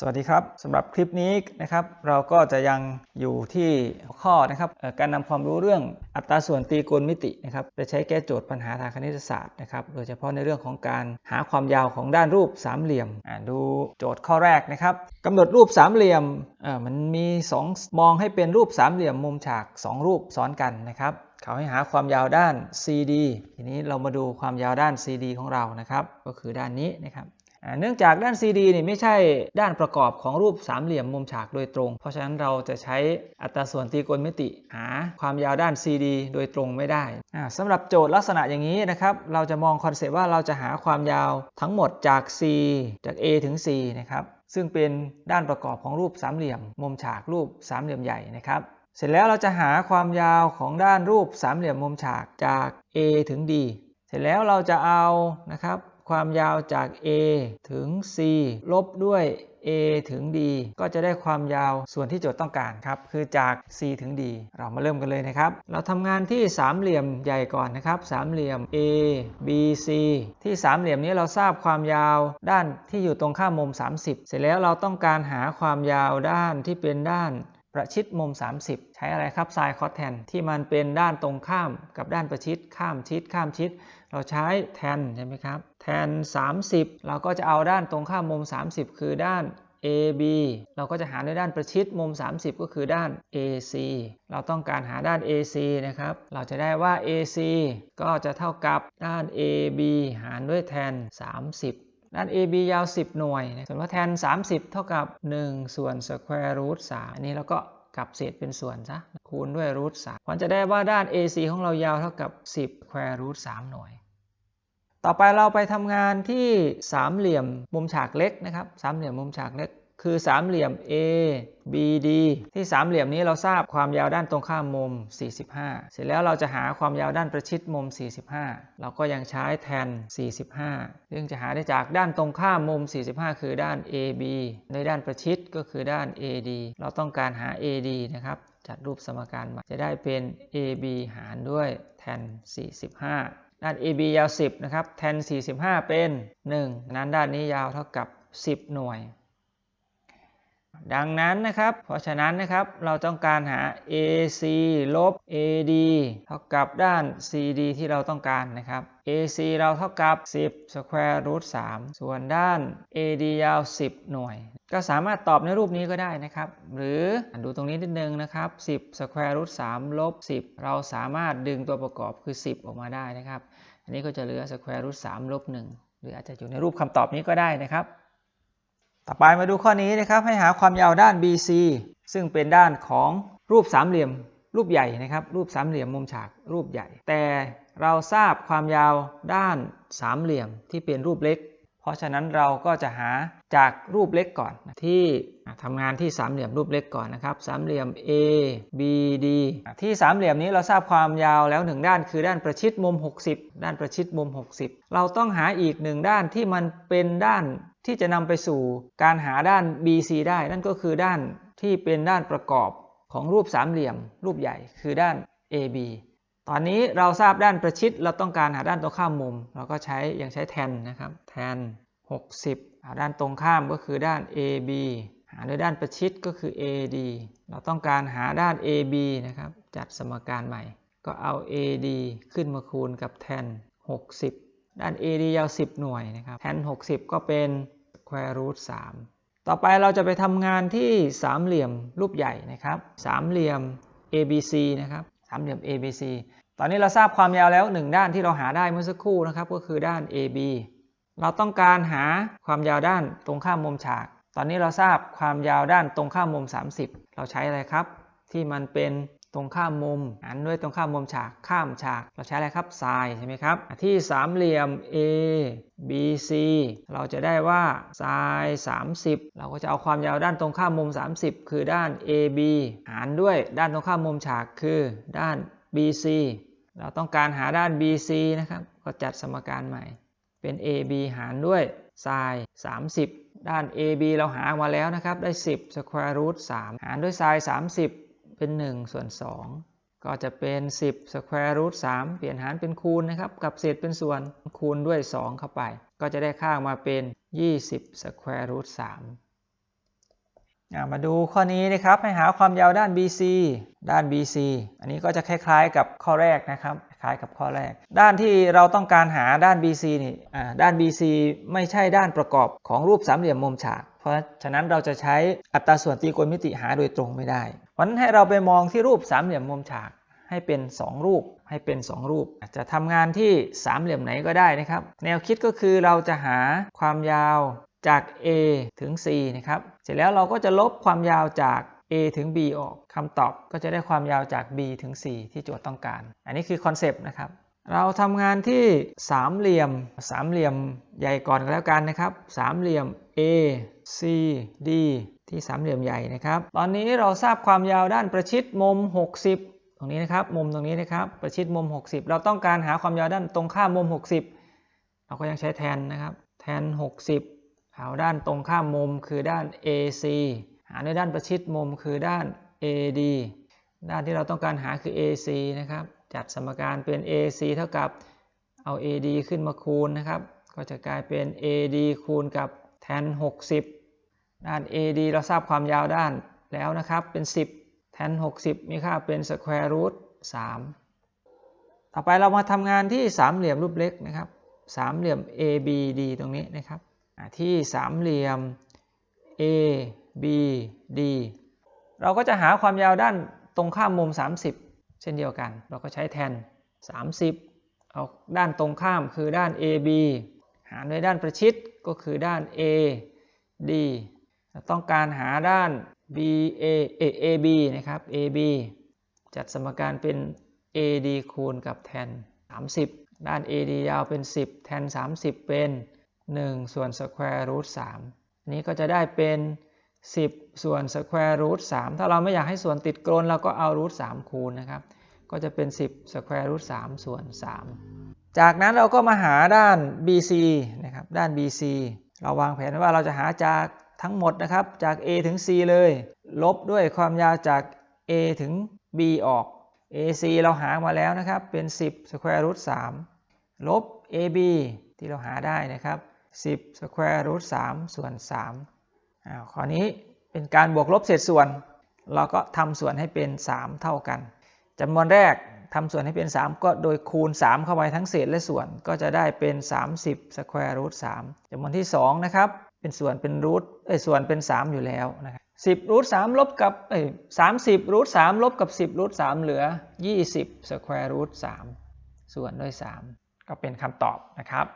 สวัสดีครับสำหรับคลิปนี้นะครับ เราก็จะยังอยู่ที่หัวข้อนะครับการนำความรู้เรื่องอัตราส่วนตรีโกณมิตินะครับไปใช้แก้โจทย์ปัญหาทางคณิตศาสตร์นะครับโดยเฉพาะในเรื่องของการหาความยาวของด้านรูปสามเหลี่ยมอ่าดูโจทย์ข้อแรกนะครับกำหนดรูปสามเหลี่ยมมันมีสองมองให้เป็นรูปสามเหลี่ยมมุมฉากสองรูปซ้อนกันนะครับเขาให้หาความยาวด้าน CD ทีนี้เรามาดูความยาวด้าน CD ของเรานะครับ ก็คือด้านนี้นะครับ เนื่องจากด้าน CD นี่ไม่ใช่ด้านประกอบของรูปสามเหลี่ยมมุมฉากโดยตรง เพราะฉะนั้นเราจะใช้อัตราส่วนตรีโกณมิติ หาความยาวด้าน CD โดยตรงไม่ได้อ่าหรับโจทย์ลักษณะอย่างนี้นะครับ เราจะมองคอนเซปต์ว่าเราจะหาความยาวทั้งหมดจาก C จาก A ถึง C นะครับ ซึ่งเป็นด้านประกอบของรูปสามเหลี่ยม มุมฉากรูปสามเหลี่ยมใหญ่นะครับ เสร็จแล้วเราจะหาความยาวของด้านรูปสามเหลี่ยมมุมฉากจาก A ถึง D เสร็จแล้วเราจะเอานะครับ ความยาวจาก A ถึง C ลบด้วย A ถึง D ก็จะได้ความยาวส่วนที่โจทย์ต้องการครับ คือจาก C ถึง D เรามาเริ่มกันเลยนะครับ เราทำงานที่สามเหลี่ยมใหญ่ก่อนนะครับ สามเหลี่ยม A B C ที่สามเหลี่ยมนี้เราทราบความยาวด้านที่อยู่ตรงข้ามมุม 30 เสร็จแล้วเราต้องการหาความยาวด้านที่เป็นด้านประชิดมุม 30 ใช้อะไรครับไซน์คอสแทนที่มันเป็นด้านตรงข้ามกับด้านประชิดข้ามชิดข้ามชิด เราใช้แทนใช่ไหมครับ แทน 30 เราก็จะเอาด้านตรงข้ามมุม 30 คือด้าน AB เราก็จะหาด้วยด้านประชิดมุม 30 ก็คือด้าน AC เราต้องการหาด้าน AC นะครับ เราจะได้ว่า AC ก็จะเท่ากับด้าน AB หารด้วยแทน 30ด้าน AB ยาว 10 หน่วยส่วนว่าแทน 30 เท่ากับ 1 ส่วน square root 3อันนี้เราก็กลับเศษเป็นส่วนซะคูณด้วย root 3มันจะได้ว่าด้าน AC ของเรายาวเท่ากับ 10 square root 3 หน่วย ต่อไปเราไปทำงานที่สามเหลี่ยมมุมฉากเล็กนะครับสามเหลี่ยมมุมฉากเล็ก คือสามเหลี่ยม A B D ที่สามเหลี่ยมนี้เราทราบความยาวด้านตรงข้ามมุม 45 เสร็จแล้วเราจะหาความยาวด้านประชิดมุม 45 เราก็ยังใช้แทน 45 ซึ่งจะหาได้จากด้านตรงข้ามมุม 45 คือด้าน AB ในด้านประชิดก็คือด้าน AD เราต้องการหา AD นะครับจัดรูปสมการใหม่จะได้เป็น AB หารด้วยแทน 45 ด้าน AB ยาว 10 นะครับ แทน 45 เป็น 1 นั้นด้านนี้ยาวเท่ากับ 10 หน่วย ดังนั้นนะครับ เพราะฉะนั้นนะครับเราต้องการหา AC ลบ AD เท่ากับด้าน CD ที่เราต้องการนะครับ AC เราเท่ากับ 10 square root 3 ส่วนด้าน AD ยาว 10 หน่วย ก็สามารถตอบในรูปนี้ก็ได้นะครับ หรือดูตรงนี้นิดนึงนะครับ 10 square root 3 ลบ 10 เราสามารถดึงตัวประกอบคือ 10 ออกมาได้นะครับ อันนี้ก็จะเหลือ square root 3 ลบ 1 หรืออาจจะอยู่ในรูปคำตอบนี้ก็ได้นะครับ ต่อไปมาดูข้อนี้นะครับให้หาความยาวด้าน BC ซึ่งเป็นด้านของรูปสามเหลี่ยม รูปใหญ่นะครับ รูปสามเหลี่ยมมุมฉากรูปใหญ่ แต่เราทราบความยาวด้านสามเหลี่ยมที่เป็นรูปเล็ก เพราะฉะนั้นเราก็จะหาจากรูปเล็กก่อนที่ทำงานที่สามเหลี่ยมรูปเล็กก่อนนะครับสามเหลี่ยม A B D ที่สามเหลี่ยมนี้เราทราบความยาวแล้วหนึ่งด้านคือด้านประชิดมุม 60 ด้านประชิดมุม 60 เราต้องหาอีกหนึ่งด้านที่มันเป็นด้าน ที่จะนำไปสู่การหาด้าน BC ได้นั่นก็คือด้านที่เป็นด้านประกอบของรูปสามเหลี่ยม รูปใหญ่คือด้าน AB ตอนนี้เราทราบด้านประชิดเราต้องการหาด้านตรงข้ามมุม เราก็ใช้ยังใช้แทนนะครับแทน 60หาด้านตรงข้ามก็คือด้าน AB หาด้วยด้านประชิดก็คือ AD เราต้องการหาด้าน AB นะครับจัดสมการใหม่ ก็เอา AD ขึ้นมาคูณกับแทน 60 ด้าน AD ยาว 10 หน่วยนะครับแทน 60 ก็เป็น square root 3ต่อไปเราจะไปทำงานที่สามเหลี่ยมรูปใหญ่นะครับสามเหลี่ยม ABC นะครับสามเหลี่ยม ABC ตอนนี้เราทราบความยาวแล้ว 1 ด้านที่เราหาได้เมื่อสักครู่นะครับก็คือด้าน AB เราต้องการหาความยาวด้านตรงข้ามมุมฉาก ตอนนี้เราทราบความยาวด้านตรงข้ามมุม 30 เราใช้อะไรครับ ที่มันเป็น ตรงข้ามมุมอันด้วยตรงข้ามมุมฉากข้ามฉาก เราใช้อะไรครับไซน์ใช่ไหมครับ ที่สามเหลี่ยม A B C เราจะได้ว่าไซน์30 เราก็จะเอาความยาวด้านตรงข้ามมุม 30 คือด้าน AB หารด้วยด้านตรงข้ามมุมฉากคือด้าน BC เราต้องการหาด้าน BC นะครับ ก็จัดสมการใหม่ เป็น AB หารด้วยไซน์30 ด้าน AB เราหามาแล้วนะครับ ได้ 10 square root 3 หารด้วยไซน์30 เป็น 1 ส่วน 2 ก็จะเป็น 10 square root 3 เปลี่ยนหารเป็นคูณนะครับ กับเศษเป็นส่วนคูณด้วย 2 เข้าไป ก็จะได้ค่ามาเป็น 20 square root 3อ่ามาดูข้อนี้นะครับ ให้หาความยาวด้าน BC ด้าน BC อันนี้ก็จะคล้ายๆ กับข้อแรกนะครับคล้ายกับข้อแรก ด้านที่เราต้องการหาด้าน BC นี่อ่ด้าน BC ไม่ใช่ด้านประกอบของรูปสามเหลี่ยมมุมฉาก ราะฉะนั้นเราจะใช้อัตราส่วนตรีโกณมิติหาโดยตรงไม่ได้เพราะฉะนั้นให้เราไปมองที่รูปสามเหลี่ยมมุมฉากให้เป็น 2 รูปให้เป็น 2 รูป อาจจะทำงานที่สามเหลี่ยมไหนก็ได้นะครับ แนวคิดก็คือเราจะหาความยาวจาก A ถึง C นะครับ เสร็จแล้วเราก็จะลบความยาวจาก A ถึง B ออกคำตอบก็จะได้ความยาวจาก B ถึง C ที่โจทย์ต้องการ อันนี้คือคอนเซปต์นะครับ เราทำงานที่สามเหลี่ยมสามเหลี่ยมใหญ่ก่อนก็แล้วกันนะครับ สามเหลี่ยม A C D ที่สามเหลี่ยมใหญ่นะครับ ตอนนี้เราทราบความยาวด้านประชิดมุม 60 ตรงนี้นะครับ มุมตรงนี้นะครับ ประชิดมุม 60 เราต้องการหาความยาวด้านตรงข้ามมุม 60 เราก็ยังใช้แทนนะครับ แทน 60หาด้านตรงข้ามมุมคือด้าน AC หาในด้านประชิดมุมคือด้าน AD ด้านที่เราต้องการหาคือ AC นะครับ จัดสมการเป็น AC เท่ากับเอา AD ขึ้นมาคูณนะครับ ก็จะกลายเป็น AD คูณกับแทน 60 ด้าน AD เราทราบความยาวด้านแล้วนะครับเป็น 10 แทน 60 มีค่าเป็นสแควร์รูท3ต่อไปเรามาทำงานที่สามเหลี่ยมรูปเล็กนะครับสามเหลี่ยม ABD ตรงนี้นะครับที่สามเหลี่ยม ABD เราก็จะหาความยาวด้านตรงข้ามมุม 30 เช่นเดียวกัน เราก็ใช้แทน 30 เอาด้านตรงข้ามคือด้าน AB หารด้วยด้านประชิดก็คือด้าน AD เราต้องการหาด้าน BA AB นะครับ AB จัดสมการเป็น AD คูณกับแทน 30 ด้าน AD ยาวเป็น 10 แทน 30 เป็น 1 ส่วนสแควร์รูท3นี้ก็จะได้เป็น 10 ส่วนสแควร์รูท3ถ้าเราไม่อยากให้ส่วนติดกลนเราก็เอารูท3คูณนะครับ ก็จะเป็น 10สแควร์รูท3ส่วน 3 จากนั้นเราก็มาหาด้าน BC นะครับ ด้าน BC เราวางแผนว่าเราจะหาจากทั้งหมดนะครับ จาก A ถึง C เลย ลบด้วยความยาวจาก A ถึง B ออก AC เราหามาแล้วนะครับ เป็น 10 square root 3ลบ AB ที่เราหาได้นะครับ 10 square root 3ส่วน 3 ข้อนี้เป็นการบวกลบเศษส่วน เราก็ทำส่วนให้เป็น 3 เท่ากันจำนวนแรกทำส่วนให้เป็น 3 ก็โดยคูณ 3 เข้าไปทั้งเศษและส่วน ก็จะได้เป็น 30 square root 3จำนวนที่2นะครับเป็นส่วนเป็นรูทเอ้ยส่วนเป็น 3 อยู่แล้วนะครับ10รูท3ลบกับเอ้ย30รูท3ลบกับ10รูท3เหลือ20 square root 3ส่วนด้วย3ก็เป็นคำตอบนะครับ